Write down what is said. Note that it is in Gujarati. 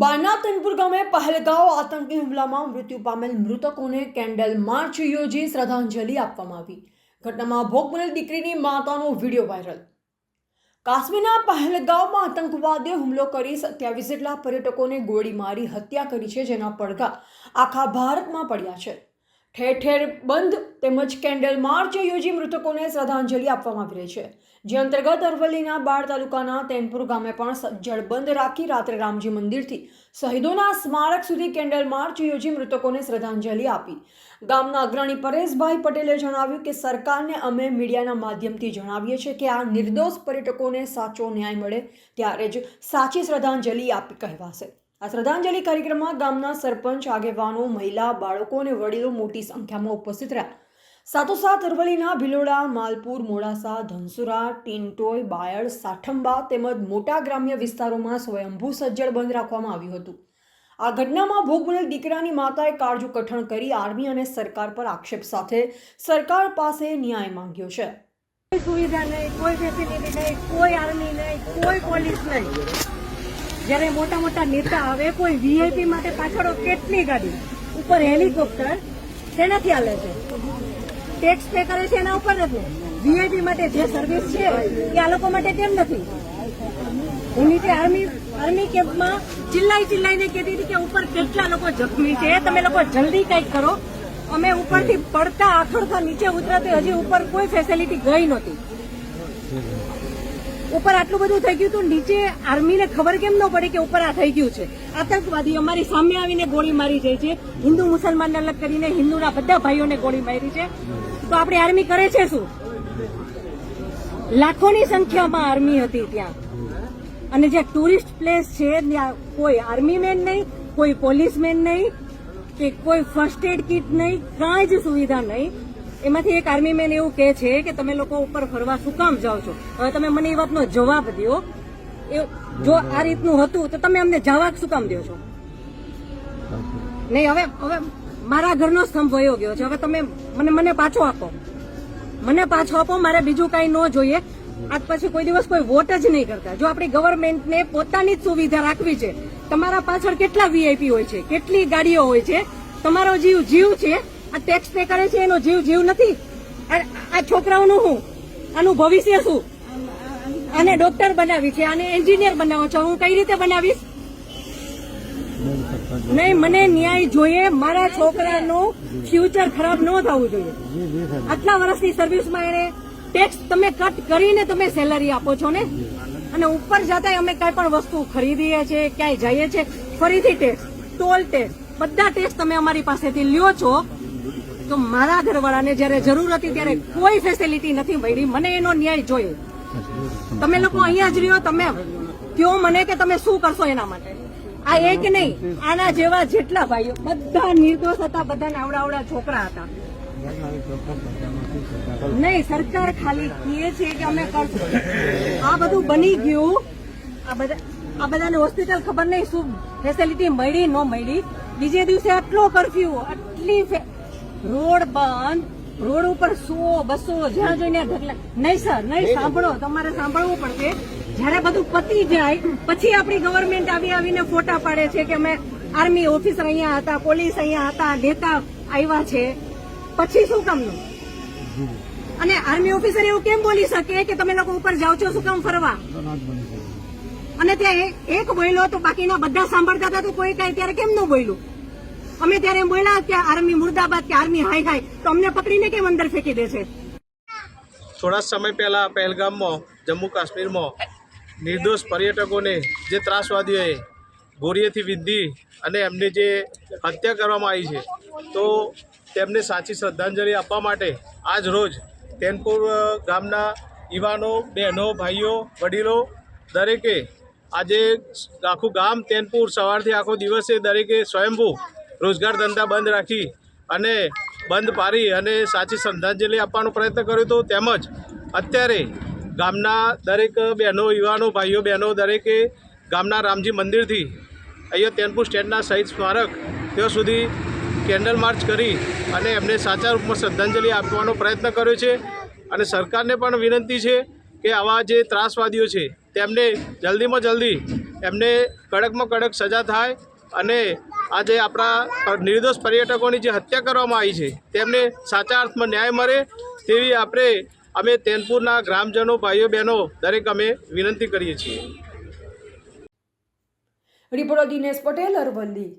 બાના ગામે પહેલગાંવ આતંકી હુમલામાં મૃત્યુ પામેલ મૃતકોને કેન્ડલ માર્ચ યોજી શ્રદ્ધાંજલિ આપવામાં આવી. ઘટનામાં ભોગ બનેલ દીકરીની માતાનો વીડિયો વાયરલ. કાશ્મીરના પહેલગાંવમાં આતંકવાદીઓ હુમલો કરી સત્યાવીસ જેટલા પર્યટકોને ગોળી મારી હત્યા કરી છે જેના પડઘા આખા ભારતમાં પડ્યા છે. ઠેર ઠેર બંધ તેમજ કેન્ડલ માર્ચ યોજી મૃતકોને શ્રદ્ધાંજલિ આપવામાં આવી રહી છે. જે અંતર્ગત અરવલ્લીના બાળ તાલુકાના તેનપુર ગામે પણ જળબંધ બંધ રાખી રાત્રે રામજી મંદિરથી શહીદોના સ્મારક સુધી કેન્ડલ માર્ચ યોજી મૃતકોને શ્રદ્ધાંજલિ આપી. ગામના અગ્રણી પરેશભાઈ પટેલે જણાવ્યું કે સરકારને અમે મીડિયાના માધ્યમથી જણાવીએ છીએ કે આ નિર્દોષ પર્યટકોને સાચો ન્યાય મળે ત્યારે જ સાચી શ્રદ્ધાંજલિ આપી કહેવાશે. આ શ્રદ્ધાંજલિ કાર્યક્રમમાં ગામના સરપંચ, આગેવાનો, મહિલા, બાળકો અને વડીલો મોટી સંખ્યામાં ઉપસ્થિત રહ્યા. સાથોસાથ અરવલ્લીના ભિલોડા, માલપુર, મોડાસા, ધનસુરા, ટીનટોય, બાયડ, સાઠંબા તેમજ મોટા ગ્રામ્ય વિસ્તારોમાં સ્વયંભૂ સજ્જડ બંધ રાખવામાં આવ્યું હતું. આ ઘટનામાં ભોગ બનેલ દીકરાની માતાએ કાળજુ કઠણ કરી આર્મી અને સરકાર પર આક્ષેપ સાથે સરકાર પાસે ન્યાય માંગ્યો છે. કોઈ સુવિધા નહીં, કોઈ ફેસિલિટી નહીં, કોઈ આર્મી નહીં, કોઈ પોલીસ નહીં. જ્યારે મોટા મોટા નેતા આવે, કોઈ વીઆઈપી માટે પાછળ કેટલી ગાડી? ઉપર હેલિકોપ્ટર શેનાથી હાલે છે. ટેક્સ પે કરે છે એના ઉપર નથી. વીઆઈપી માટે જે સર્વિસ છે, એ આ લોકો માટે કેમ નથી. હું નીચે આર્મી આર્મી કેમ્પમાં ચિલ્લાઈ ચિલ્લાઈને કહેતી હતી કે ઉપર કેટલા લોકો જખમી છે, તમે લોકો જલ્દી કંઈક કરો. અમે ઉપરથી પડતા આખડતા નીચે ઉતરાતે હજી ઉપર કોઈ ફેસિલિટી ગઈ નહોતી. ઉપર આટલું બધું થઈ ગયું તો નીચે આર્મીને ખબર કેમ ન પડે કે ઉપર આ થઈ ગયું છે? આતંકવાદી અમારી સામે આવીને ગોળી મારી જાય છે. હિન્દુ મુસલમાનને અલગ કરીને હિન્દુના બધા ભાઈઓને ગોળી મારી છે. તો આપણી આર્મી કરે છે શું? લાખોની સંખ્યામાં આર્મી હતી ત્યાં. અને જે ટુરિસ્ટ પ્લેસ છે, ત્યાં કોઈ આર્મી મેન નહીં, કોઈ પોલીસમેન નહીં, કે કોઈ ફર્સ્ટ એડ કિટ નહીં, કાંઈ જ સુવિધા નહીં. એમાંથી એક આર્મી મેન એવું કહે છે કે તમે લોકો ઉપર ફરવા શું કામ જાઓ છો? હવે તમે મને એ વાતનો જવાબ દો એ જો આ રીતનું હતું તો તમે અમને જવાબ શું કામ દો છો? નહીં, હવે હવે મારા ઘરનો સ્તંભ વયો ગયો છે. હવે તમે મને મને પાછો આપો. મને પાછો આપો, મારે બીજું કઈ ન જોઈએ. આજ પછી કોઈ દિવસ કોઈ વોટ જ નહીં કરતા. જો આપણી ગવર્મેન્ટને પોતાની જ સુવિધા રાખવી છે. તમારા પાછળ કેટલા વીઆઈપી હોય છે? કેટલી ગાડીઓ હોય છે? તમારો જીવ જીવ છે? આ ટેક્સ પે કરે છે, એનો જીવ જીવ નથી. આ છોકરાઓનું શું? આનું ભવિષ્ય શું? આને ડોક્ટર બનાવી છે, આને એન્જિનિયર બનાવો છો. હું કઈ રીતે બનાવીશ? નહીં, મને ન્યાય જોઈએ, મારા છોકરાનું ફ્યુચર ખરાબ ન થવું જોઈએ. આટલા વર્ષની સર્વિસમાં એને ટેક્સ તમે કટ કરીને તમે સેલરી આપો છો ને? અને ઉપર જતા અમે કઈ પણ વસ્તુ ખરીદીએ છીએ ક્યાંય જઈએ છીએ ફરીથી ટેક્સ ટોલ ટેક્સ બધા ટેક્સ તમે અમારી પાસેથી લ્યો છો. તો મારા ઘરવાળાને જ્યારે જરૂર હતી ત્યારે કોઈ ફેસિલિટી નથી મળી. મને એનો ન્યાય જોઈએ તમે લોકો અહીંયા જ રહ્યો, તમે કયો મને કે તમે શું કરશો એના માટે? આ એક નહીં, આના જેવા જેટલા ભાઈઓ, બધા નિર્દોષ હતા બધા આવડા આવડા છોકરા હતા. નહીં, સરકાર ખાલી કહે છે કે અમે કરશું. આ બધું બની ગયું. આ બધા, આ બધાને હોસ્પિટલ ખબર નહીં શું ફેસિલિટી મળી, ન મળી. બીજે દિવસે આટલો કરફ્યુ આટલી રોડ બંધ રોડ ઉપર સો બસો જ્યાં જોઈને ઢગલા નહીં સર નહીં સાંભળો તમારે સાંભળવું પડશે. જ્યારે બધું પતી જાય પછી આપણી ગવર્મેન્ટ આવી આવીને ફોટા પાડે છે કે અમે આર્મી ઓફિસર અહીંયા હતા પોલીસ અહીંયા હતા નેતા આવ્યા છે. પછી શું કામનું? અને આર્મી ઓફિસર એવું કેમ બોલી શકે કે તમે લોકો ઉપર જાઓ છો શું કામ ફરવા? અને ત્યાં એક- બોલ્યો તો બાકીના બધા સાંભળતા હતા તો કોઈ કઈ ત્યારે કેમ ન બોલ્યું? અમે ત્યારે બોલ્યા કે આર્મી મુર્દાબાદ કે આર્મી હાય હાય, તો અમને પકડીને કેમ અંદર ફેંકી દેશે? થોડા સમય પહેલાં પહેલગામમાં, જમ્મુ કાશ્મીરમાં નિર્દોષ પર્યટકોને જે ત્રાસવાદીઓએ ગોળીએથી વિંધી અને એમની જે હત્યા કરવામાં આવી છે, તો તેમને સાચી શ્રદ્ધાંજલિ આપવા માટે આજ રોજ તેનપુર ગામના યુવાનો, બહેનો, ભાઈઓ, વડીલો દરેકે આજે આખું ગામ તેનપુર સવારથી આખો દિવસે દરેકે સ્વયંભૂ રોજગાર ધંધા બંધ રાખી અને બંધ પાડી અને સાચી શ્રદ્ધાંજલિ આપવાનો પ્રયત્ન કર્યો હતો. તેમજ અત્યારે ગામના દરેક બહેનો, યુવાનો, ભાઈઓ, બહેનો દરેકે ગામના રામજી મંદિરથી અહીંયા તેનપુર સ્ટેન્ડના શહીદ સ્મારક ત્યાં સુધી કેન્ડલ માર્ચ કરી અને એમને સાચા રૂપમાં શ્રદ્ધાંજલિ આપવાનો પ્રયત્ન કર્યો છે. અને સરકારને પણ વિનંતી છે કે આવા જે ત્રાસવાદીઓ છે તેમને જલ્દીમાં જલ્દી એમને કડકમાં કડક સજા થાય અને આજે આપણા નિર્દોષ પર્યટકોની જે હત્યા કરવામાં આવી છે, તેમને સાચા અર્થમાં ન્યાય મળે તેવી આપણે અમે તેનપુરના ગ્રામજનો, ભાઈઓ, બહેનો દરેક અમે વિનંતી કરીએ છીએ. રિપોર્ટર દિનેશ પટેલ, અરવલ્લી.